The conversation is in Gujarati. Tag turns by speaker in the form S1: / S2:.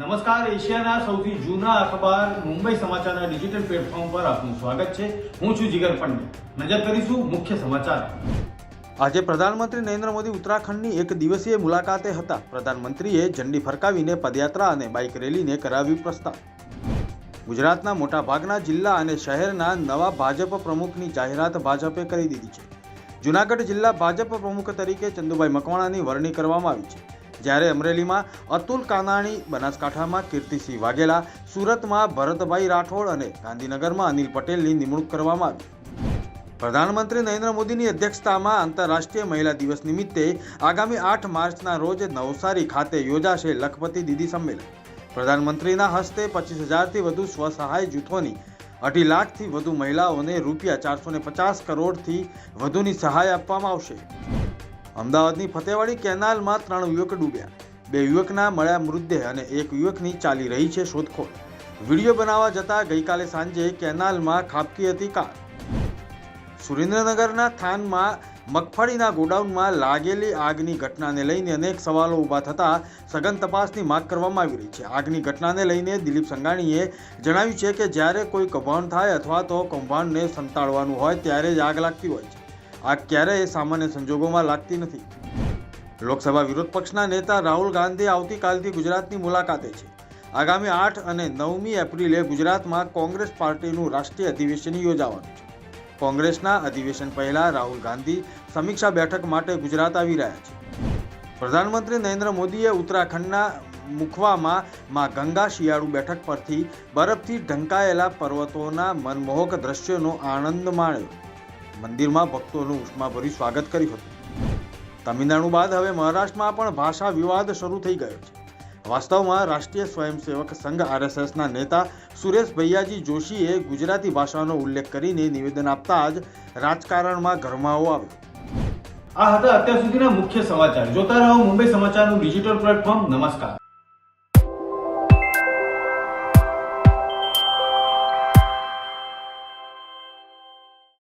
S1: નમસ્કાર, એશિયાના સૌથી જૂના અખબાર મુંબઈ સમાચારના ડિજિટલ પ્લેટફોર્મ પર આપનું સ્વાગત છે. હું છું જીગર પંડ્યા. નજર કરીશું મુખ્ય સમાચાર. આજે પ્રધાનમંત્રી નરેન્દ્ર મોદી ઉત્તરાખંડની એક દિવસીય મુલાકાતે હતા. પ્રધાનમંત્રીએ ઝંડી ફરકાવીને પદયાત્રા અને બાઇક રેલીને કરાવ્યું પ્રસ્તાવ ગુજરાતના મોટાભાગના જિલ્લા અને શહેરના નવા ભાજપ પ્રમુખની જાહેરાત ભાજપે કરી દીધી છે. જુનાગઢ જિલ્લા ભાજપ પ્રમુખ તરીકે ચંદુભાઈ મકવાણાની વરણી કરવામાં આવી છે. જ્યારે અમરેલીમાં અતુલ કાનાણી, બનાસકાંઠામાં કીર્તિસિંહ વાઘેલા, સુરતમાં ભરતભાઈ રાઠોડ અને ગાંધીનગરમાં અનિલ પટેલની નિમણૂક કરવામાં આવી. પ્રધાનમંત્રી નરેન્દ્ર મોદીની અધ્યક્ષતામાં આંતરરાષ્ટ્રીય મહિલા દિવસ નિમિત્તે આગામી આઠ માર્ચના રોજ નવસારી ખાતે યોજાશે લખપતિ દીદી સંમેલન. પ્રધાનમંત્રીના હસ્તે પચીસ હજારથી વધુ સ્વસહાય જૂથોની અઢી લાખથી વધુ મહિલાઓને રૂપિયા ચારસો પચાસ કરોડથી વધુની સહાય આપવામાં આવશે. અમદાવાદની ફતેવાડી કેનાલમાં ત્રણ યુવક ડૂબ્યા. બે યુવકના મળ્યા મૃતદેહ અને એક યુવકની ચાલી રહી છે શોધખોળ. વીડિયો બનાવવા જતાં ગઈકાલે સાંજે કેનાલમાં ખાબકી હતી કાર. સુરેન્દ્રનગરના થાનમાં મગફળીના ગોડાઉનમાં લાગેલી આગની ઘટનાને લઈને અનેક સવાલો ઊભા થતાં સઘન તપાસની માંગ કરવામાં આવી રહી છે. આગની ઘટનાને લઈને દિલીપ સંઘાણીએ જણાવ્યું છે કે જ્યારે કોઈ કૌભાંડ થાય અથવા તો કૌભાંડને સંતાડવાનું હોય ત્યારે જ આગ લાગતી હોય છે. આગ ક્યારેય સામાન્ય સંજોગોમાં લાગતી નથી. લોકસભા વિરોધ પક્ષના નેતા રાહુલ ગાંધી આવતીકાલથી ગુજરાતની મુલાકાતે છે. આગામી આઠ અને નવમી એપ્રિલે ગુજરાતમાં કોંગ્રેસ પાર્ટીનું રાષ્ટ્રીય અધિવેશન યોજાવાનું છે. કોંગ્રેસના અધિવેશન પહેલા રાહુલ ગાંધી સમીક્ષા બેઠક માટે ગુજરાત આવી રહ્યા છે. પ્રધાનમંત્રી નરેન્દ્ર મોદીએ ઉત્તરાખંડના મુખવામાં માં ગંગા શિયાળુ બેઠક પરથી બરફથી ઢંકાયેલા પર્વતોના મનમોહક દ્રશ્યોનો આનંદ માણ્યો. મંદિરમાં ભક્તોનું ઉષ્માભર્યું સ્વાગત કર્યું હતું. તમિલનાડુ બાદ હવે મહારાષ્ટ્રમાં પણ ભાષા વિવાદ શરૂ થઈ ગયો છે. વાસ્તવમાં રાષ્ટ્રીય સ્વયંસેવક સંઘ આરએસએસના નેતા સુરેશ ભૈયાજી જોશીએ ગુજરાતી ભાષાનો ઉલ્લેખ કરીને નિવેદન આપતા જ રાજકારણમાં ગરમાવો આવ્યો. આ હતા અત્યાર સુધીના મુખ્ય સમાચાર. જોતા રહો મુંબઈ સમાચારનું ડિજિટલ પ્લેટફોર્મ. નમસ્કાર.